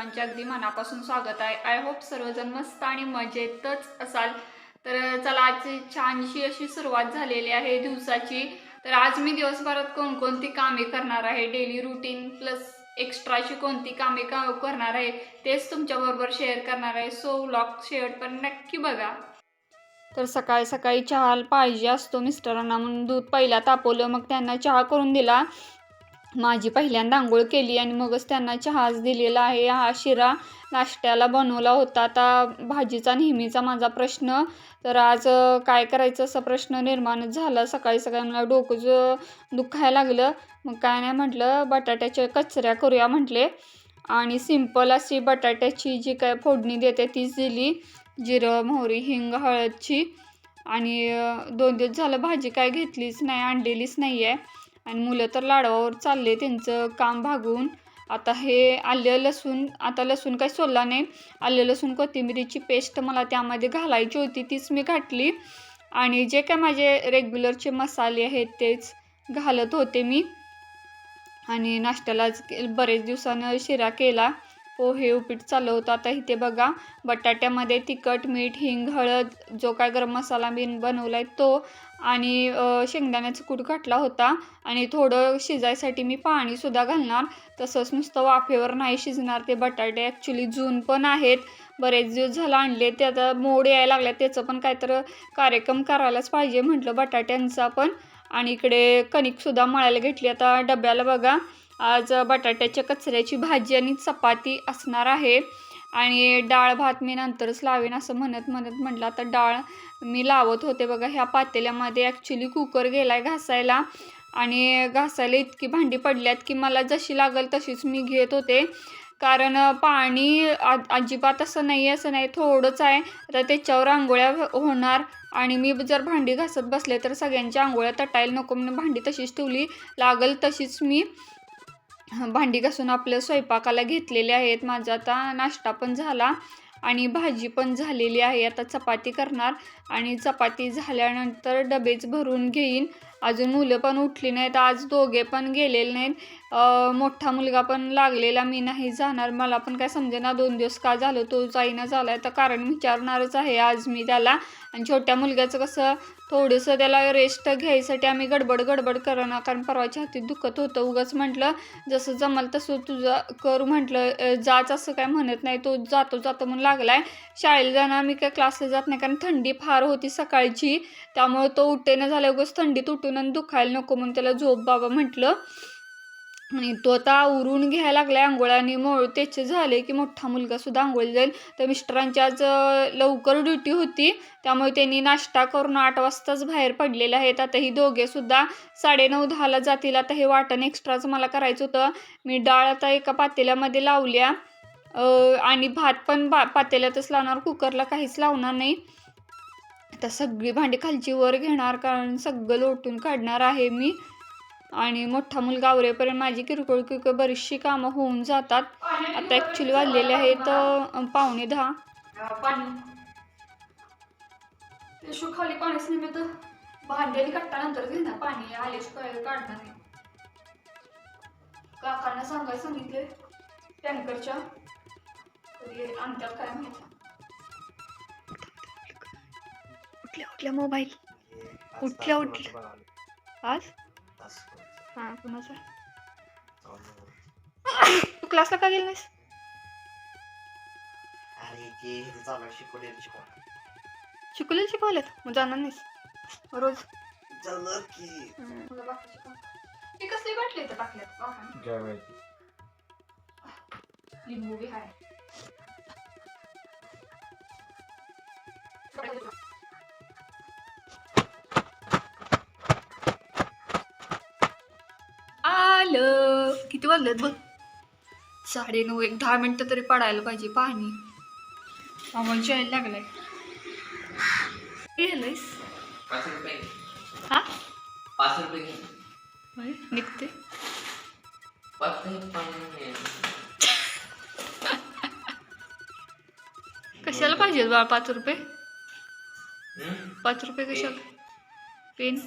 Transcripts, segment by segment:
सर्वांचे अगदी मनापासून स्वागत आहे. आय होप सर्वजण मस्त आणि मजेतच असाल. तर चला आजची छानशी अशी सुरुवात झालेली आहे दिवसाची. तर आज मी दिवसभरात कोणकोणती कामे करणार आहे? डेली रुटीन प्लस एक्स्ट्राची कोणती कामे का करणार आहे? तेच तुमच्याबरोबर शेअर करणार आहे. सो व्लॉग पण नक्की बघा. तर सकाळी सकाळी चहा पाहिजे असतो मिस्टरांना म्हणून दूध पहिला तापवलं. मग त्यांना चहा करून दिला. माझी पहिल्यांदा आंघोळ केली आणि मगच त्यांना चहाच दिलेला आहे. हा शिरा नाश्त्याला बनवला होता. आता भाजीचा नेहमीचा माझा प्रश्न. तर आज काय करायचं असा प्रश्न निर्माणच झाला. सकाळी सकाळी मला डोकं दुखायला लागलं. मग काय नाही म्हटलं बटाट्याच्या कचऱ्या करूया म्हटले. आणि सिंपल अशी बटाट्याची जी काय फोडणी देते तीच दिली. जिरं मोहरी हिंग हळदची. आणि दोन दिवस झालं भाजी काय घेतलीच नाही आणलेलीच नाही आहे आणि मुलं तर लाडवावर चालले त्यांचं काम भागून. आता हे आलं लसूण आता लसूण काही सोलला नाही. आलं लसूण कोथिंबिरीची पेस्ट मला त्यामध्ये घालायची होती तीच मी घातली. आणि जे काय माझे रेग्युलरचे मसाले आहेत तेच घालत होते मी. आणि नाश्त्यालाच बरेच दिवसानं शिरा केला. हो, पोहे उपीट चालवतो आता इथे बघा बटाट्यामध्ये तिखट मीठ हिंग हळद जो काय गरम मसाला मी बनवला आहे तो आणि शेंगदाण्याचा कूट घातला होता आणि थोडं शिजायसाठी मी पाणीसुद्धा घालणार. तसंच नुसतं वाफेवर नाही शिजणार ते बटाटे. ॲक्च्युली जून पण आहेत. बरेच दिवस झालं आणले ते. आता मोड यायला लागल्या त्याचं पण काहीतरी कार्यक्रम करायलाच पाहिजे म्हटलं बटाट्यांचा पण. आणि इकडे कणिकसुद्धा मळायला घेतली. आता डब्याला बघा आज बटाट्याच्या कचऱ्याची भाजी आणि चपाती असणार आहे. आणि डाळ भात मी नंतरच लावेन असं म्हणत म्हणत म्हटलं. आता डाळ मी लावत होते बघा ह्या पातेल्यामध्ये ॲक्च्युली कुकर गेला आहे घासायला. आणि घासायला इतकी भांडी पडल्यात की मला जशी लागल तशीच मी घेत होते. कारण पाणी आ अजिबात असं नाही असं नाही थोडंच आहे. तर त्याच्यावर आंघोळ्या होणार. आणि मी जर भांडी घासत बसले तर सगळ्यांच्या आंघोळ्या तटायला नको म्हणून भांडी तशीच ठेवली. लागल तशीच मी. भांडी घासून आपल्या स्वयंपाकाला घेतलेले आहेत. माझा आता नाश्ता पण झाला आणि भाजी पण झालेली आहे. आता चपाती करणार आणि चपाती झाल्यानंतर डबेच भरून घेईन. अजून मुलं पण उठली नाहीत. आज दोघे पण गेलेले नाहीत. मोठा मुलगा पण लागलेला मी नाही जाणार. मला पण काय समजेना दोन दिवस का झालं तो जाईना झाला तर कारण विचारणारच आहे आज मी त्याला. आणि छोट्या मुलग्याचं कसं थोडंसं त्याला रेस्ट घ्यायसाठी आम्ही गडबड गडबड करणार कारण परवाच्या हातीत दुखत होतं. उगाच म्हटलं जसं जमल तसं तुझं कर म्हटलं. जाच असं काय म्हणत नाही. तो जातो जातो म्हणून लागला आहे शाळेला जाणार मी काय क्लासला जात नाही कारण थंडी फार होती सकाळची. त्यामुळे तो उठेनं झाल्या. उगाच थंडीत उठून आणि दुखायला नको म्हणून त्याला झोप बाबा म्हटलं. आणि तो आता उरून घ्यायला लागलाय आंघोळ्याने. मोळ त्याचे झाले की मोठा मुलगा सुद्धा आंघोळी जाईल. तर मिस्टरांची आज लवकर ड्युटी होती. त्यामुळे त्यांनी नाश्ता करून आठ वाजताच बाहेर पडलेले आहेत. आता ही दोघे सुद्धा साडेनऊ दहाला जातील. आता हे वाटण एक्स्ट्राच मला करायचं होतं. मी डाळ आता एका पातेल्यामध्ये लावल्या. आणि भात पण बा पातेल्यातच लावणार. कुकरला काहीच लावणार नाही. आता सगळी भांडी खालची वर घेणार कारण सगळं लोटून काढणार आहे मी. आणि मोठा मुलगा आवरेपर्यंत माझी किरकोळ किरकोळ बरीचशी कामं होऊन जातात. आता ॲक्च्युली वाजलेले आहेत पावणे दहा. पाणी. ते खाली पाणीच भांड्याने घेणार पाणी आल्याशिवाय काढणार नाही. काकांना सांगायला सांगितले टँकरच्या. कधी आणतात काय माहिती. उठल्या उठल्या मोबाईल. उठल्या उठल्या. आज? हां कुणाचा तू क्लासला का गेली नाहीस अरे ते हे चालू आहे शिकवले शिकवलं शिकवलेलं शिकवलेत मग जाणार नाहीस रोज की ती कसली बाटली इथं टाकल्यात काकांनी? जेवायची लिंबू बी आहे किती वाजलेत बघ? साडे नऊ एक दहा मिनिटं तरी पडायला पाहिजे पाणी. आम्हाला जायला लागलाय. गेलंयस हा? पाच रुपये घे. होय, निघते. पाच नाही पाणी कशाला पाहिजे बाळ पाच रुपये? हम्म? पाच रुपये कशाला? पेन.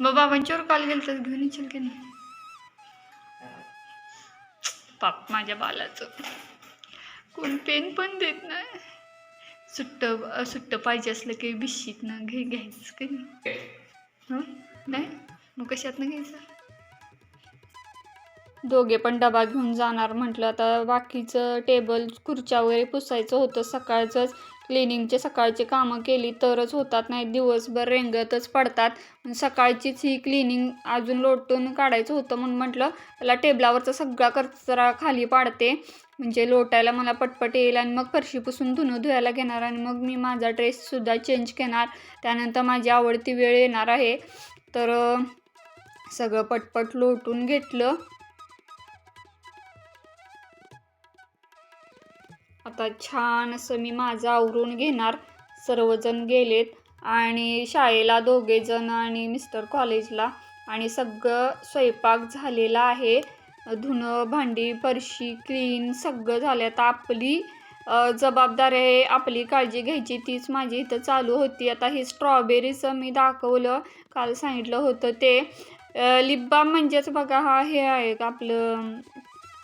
मग बाबांच्यावर काल गेलं तर घेऊन येशील की नाही? पाप माझ्या बालाचं. कोण पेन पण देत नाही. सुट्ट सुट्ट पाहिजे असलं की बिशीत ना घे घ्यायचं की नाही. हं? नाही? मग कशातनं घ्यायचं? दोघे पण डबा घेऊन जाणार म्हटलं आता बाकीचं टेबल खुर्च्या वगैरे पुसायचं होतं सकाळचंच. क्लिनिंगचे सकाळचे कामं केली तरच होतात नाही दिवसभर रेंगतच पडतात. सकाळचीच ही क्लिनिंग अजून लोटून काढायचं होतं म्हणून म्हटलं त्याला टेबलावरचा सगळा कचरा खाली पाडते. म्हणजे लोटायला मला पटपट येईल आणि मग फरशी पुसून धुणं धुवायला घेणार आणि मग मी माझा ड्रेससुद्धा चेंज घेणार. त्यानंतर माझी आवडती वेळ येणार आहे. तर सगळं पटपट लोटून घेतलं. आता छान असं मी माझं आवरून घेणार. सर्वजण गेलेत आणि शाळेला दोघेजण आणि मिस्टर कॉलेजला. आणि सगळं स्वयंपाक झालेला आहे. धुणं भांडी फरशी क्लीन सगळं झालं आता आपली जबाबदारी आहे आपली काळजी घ्यायची. तीच माझी इथं चालू होती. आता हे स्ट्रॉबेरीचं मी दाखवलं. काल सांगितलं होतं ते. लिप बाम म्हणजेच बघा हा हे आहे का आपलं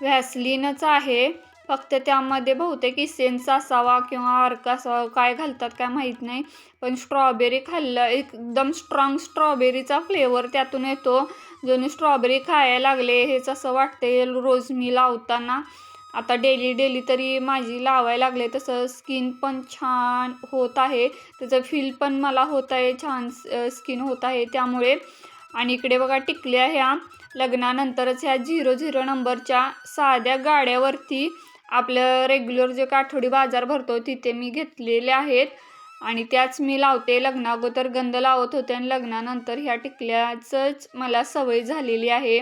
व्हॅसलिनच आहे. फक्त त्यामध्ये बहुतेक इसेन्स असावा किंवा अर्क असावा काय घालतात काय माहीत नाही. पण स्ट्रॉबेरी खाल्लं एकदम स्ट्रॉंग स्ट्रॉबेरीचा फ्लेवर त्यातून येतो. जणू स्ट्रॉबेरी खायला लागले हेच असं वाटते रोज मी लावताना. आता डेली डेली तरी माझी लावायला लागले तसं स्किन पण छान होत आहे. त्याचं फील पण मला होत आहे छान स्किन होत आहे त्यामुळे. आणि इकडे बघा टिकल्या ह्या लग्नानंतरच ह्या झिरो झिरो नंबरच्या साध्या गाड्यावरती आपलं रेग्युलर जे काठोडी बाजार भरतो तिथे मी घेतलेले आहेत. आणि त्याच मी लावते. लग्नागोदर गंध लावत होते आणि लग्नानंतर ह्या टिकल्याचंच मला सवय झालेली आहे.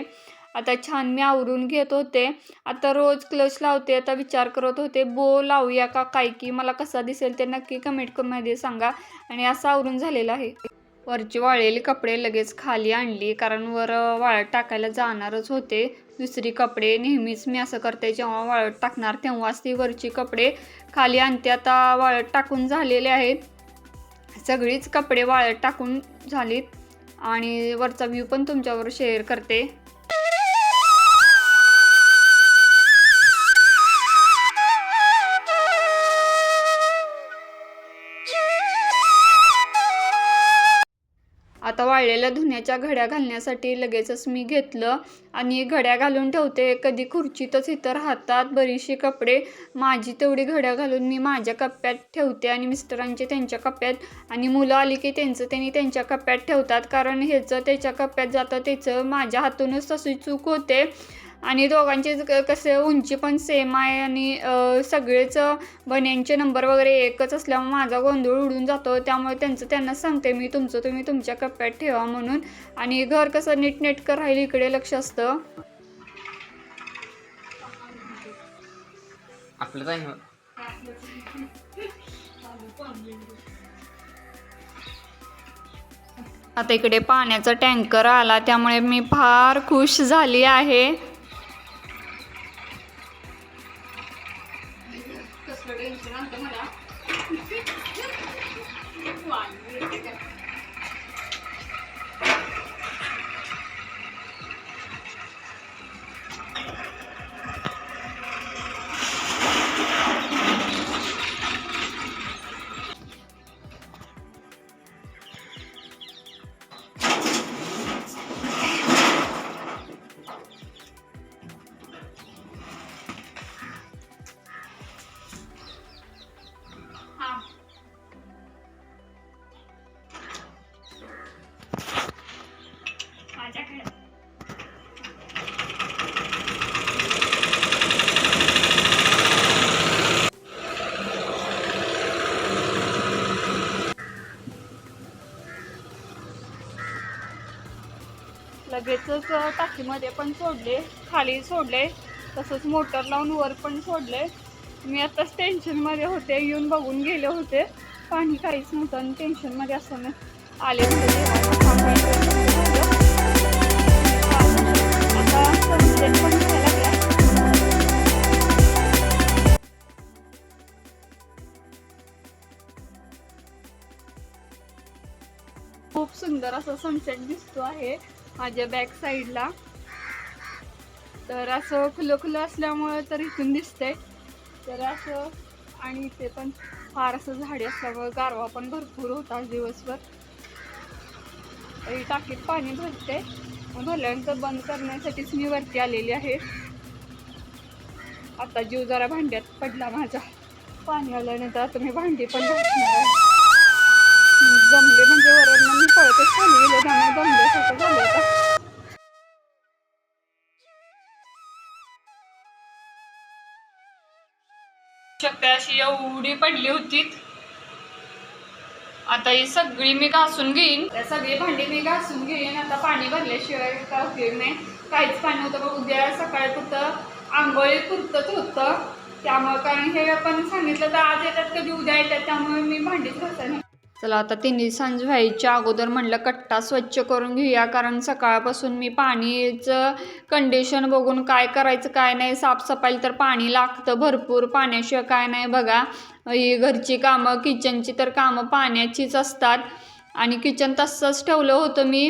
आता छान मी आवरून घेत होते. आता रोज क्लच लावते. आता विचार करत होते बो लावूया का? काय की? मला कसा दिसेल ते नक्की कमेंट कमेंटमध्ये सांगा. आणि असं आवरून झालेलं आहे. वरची वाळलेले कपडे लगेच खाली आणली कारण वर वाळत टाकायला जाणारच होते. दुसरी कपडे नेहमीच मी असं करते जेव्हा वाळत टाकणार तेव्हाच ती वरची कपडे खाली आणते. आता वाळत टाकून झालेले आहेत. सगळीच कपडे वाळत टाकून झालीत. आणि वरचा व्ह्यू पण तुमच्यावर शेअर करते. वाळलेल्या धुण्याच्या घड्या घालण्यासाठी लगेचच मी घेतलं. आणि घड्या घालून ठेवते. कधी खुर्चीतच इथं राहतात बरीचशी कपडे. माझी तेवढी घड्या घालून मी माझ्या कप्प्यात ठेवते आणि मिस्टरांचे त्यांच्या कप्प्यात. आणि मुलं आली की त्यांचं त्यांनी त्यांच्या कप्प्यात ठेवतात. कारण ह्याचं त्याच्या कप्प्यात जातं त्याचं माझ्या हातूनच तशी चूक होते. आणि दोघांचे कसे उंची पण सेम आहे आणि सगळेच बन्यांचे नंबर वगैरे एकच असल्यामुळे माझा गोंधळ उडून जातो. त्यामुळे त्यांचं त्यांना सांगते मी तुमचं तुम्ही तुमच्या कप्प्यात ठेवा म्हणून. आणि घर कसं नीटनेटकं राहील इकडे लक्ष असतं. आपलं आता इकडे पाण्याचा टँकर आला त्यामुळे मी फार खुश झाली आहे. लगेचच टाकीमध्ये पण सोडले खाली सोडले तसंच मोटर लावून वर पण सोडले. मी आताच टेन्शनमध्ये होते येऊन बघून गेले होते. पाणी काहीच नव्हतं आणि टेन्शनमध्ये असं नाही आले होते. खूप सुंदर असं सनसेट दिसतो आहे. माझ्या बॅक साईडला तर असं खुलं खुलं असल्यामुळं तर इथून दिसतंय. तर असं आणि इथे पण फार असं झाडे असल्यामुळं गारवा पण भरपूर होता दिवसभर. टाकीत पाणी भरते भरल्यानंतर बंद करण्यासाठीच मी वरती आलेली आहे. आता जीव जरा भांड्यात पडला माझा. पाणी आल्यानंतर आता मी भांडी पण घासणार आहे. जमले म्हणजे वरून मी पळतच खाली गेले त्यामुळे दमल्यासारखं झालं शकते अशी एवढी पडली होती. आता ही सगळी मी घासून घेईन. त्या सगळी भांडी मी घासून घेईन. आता पाणी भरल्याशिवाय काय उपयोग नाही. काहीच पाणी होतं मग उद्या सकाळी पुरतं आंघोळी पुरतच होतं. त्यामुळे कारण हे आपण सांगितलं तर आज येतात कधी उद्या येतात त्यामुळे मी भांडीच घासायला चला आता तिन्ही सांज व्हायच्या अगोदर म्हणलं कट्टा स्वच्छ करून घेऊया कारण सकाळपासून मी पाणीचं कंडिशन बघून काय करायचं काय नाही. साफसफाई तर पाणी लागतं भरपूर पाण्याशिवाय काय नाही बघा. ही घरची कामं किचनची तर कामं पाण्याचीच असतात. आणि किचन तसंच ठेवलं होतं मी.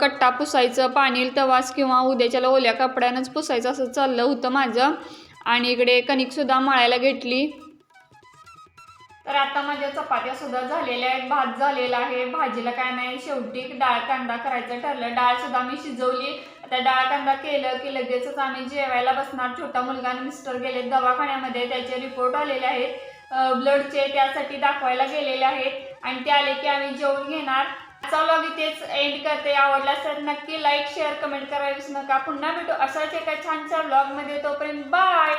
कट्टा पुसायचं पाणी तवास किंवा उद्याच्याला ओल्या कपड्यानंच पुसायचं असं चाललं होतं माझं. आणि इकडे कणिकसुद्धा मळायला घेतली. तर आता माझ्या चपात्या सुद्धा झालेल्या आहेत भात झालेला आहे भाजीला काय नाही शेवटी डाळ कांदा करायचं ठरलं. डाळ सुद्धा मी शिजवली. आता डाळ कांदा केलं की लगेचच आम्ही जेवायला बसणार. छोटा मुलगा आणि मिस्टर गेले दवाखान्यामध्ये त्याचे रिपोर्ट आलेले आहेत. ब्लडचे त्यासाठी दाखवायला गेलेले आहेत. आणि ते आले की आम्ही जेवून घेणार. आजचा इथेच एंड करते. आवडला असेल नक्की लाईक शेअर कमेंट करायला विसरू नका. पुन्हा भेटू असाच एका छानशा ब्लॉगमध्ये तोपर्यंत बाय